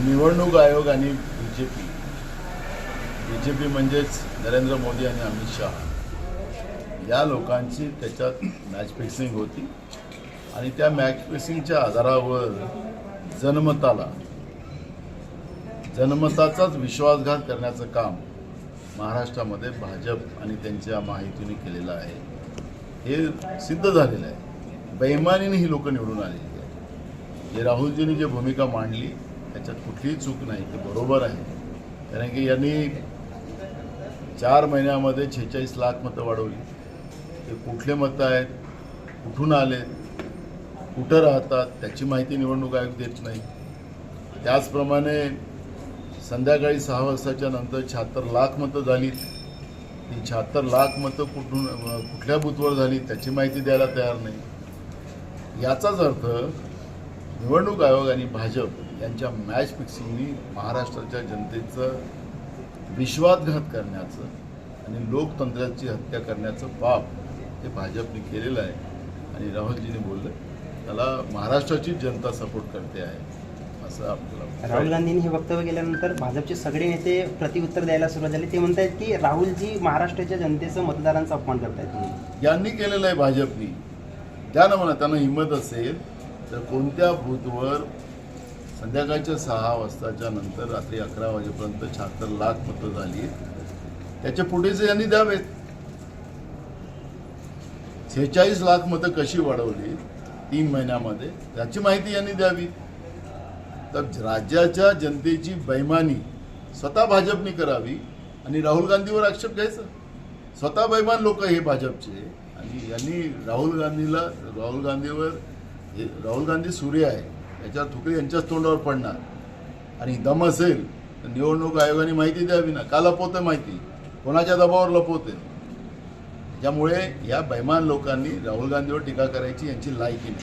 निवडणूक आयोग आणि B J P B J P म्हणजेच नरेंद्र मोदी आणि अमित शहा. या लोकांची त्याच्यात मॅच फिक्सिंग होती. आणि त्या मॅच फिक्सिंगच्या आधारावर जनमताला जनमताचाच विश्वासघात करण्याचं काम महाराष्ट्रामध्ये भाजप आणि त्यांच्या माहितीने केलेलं आहे. हे सिद्ध झालेलं आहे. बेमानीने ही लोक निवडून आलेली आहेत. जे राहुलजींनी जी भूमिका मांडली त्याच्यात कुठलीही चूक नाही ते बरोबर आहे. कारण की यांनी चार महिन्यामध्ये छेचाळीस लाख मतं वाढवली. ते कुठले मतं आहेत कुठून आलेत कुठं राहतात त्याची माहिती निवडणूक आयोग देत नाही. त्याचप्रमाणे संध्याकाळी सहा वाजताच्या नंतर शहात्तर लाख मतं झाली. ती शहात्तर लाख मतं कुठून कुठल्या बूथवर झाली त्याची माहिती द्यायला तयार नाही. याचाच अर्थ निवडणूक आयोग आणि भाजप यांच्या मॅच फिक्सिंगनी महाराष्ट्राच्या जनतेचं विश्वासघात करण्याचं आणि लोकतंत्राची हत्या करण्याचं पाप हे भाजपने केलेलं आहे. आणि राहुलजींनी बोललं त्याला महाराष्ट्राची जनता सपोर्ट करते आहे असं आपल्याला राहुल गांधींनी हे वक्तव्य केल्यानंतर भाजपचे सगळे नेते प्रतिउत्तर द्यायला सुरुवात झाली. ते म्हणतायत की राहुलजी महाराष्ट्राच्या जनतेचं मतदारांचा अपमान करतायत यांनी केलेलं आहे भाजपनी. द्या ना म्हणा त्यांना हिंमत असेल तर कोणत्या बूथवर संध्याकाळच्या सहा वाजताच्या नंतर रात्री अकरा वाजेपर्यंत शहात्तर लाख मतं झाली? त्याच्या पुढेचे यांनी द्यावेत. सेहेचाळीस लाख मतं कशी वाढवली तीन महिन्यामध्ये? त्याची माहिती यांनी द्यावी. तर राज्याच्या जनतेची बैमानी स्वतः भाजपने करावी आणि राहुल गांधीवर आक्षेप घ्यायचा. स्वतः बैमान लोक हे भाजपचे. आणि यांनी राहुल गांधीला राहुल गांधीवर हे राहुल गांधी सूर्य आहे. याच्यावर थुकडी यांच्याच तोंडावर पडणार. आणि दम असेल तर निवडणूक आयोगाने माहिती द्यावी ना. का लपवतं माहिती? कोणाच्या दबावावर लपवते त्यामुळे या बैमान लोकांनी राहुल गांधीवर टीका करायची यांची लायकी नाही.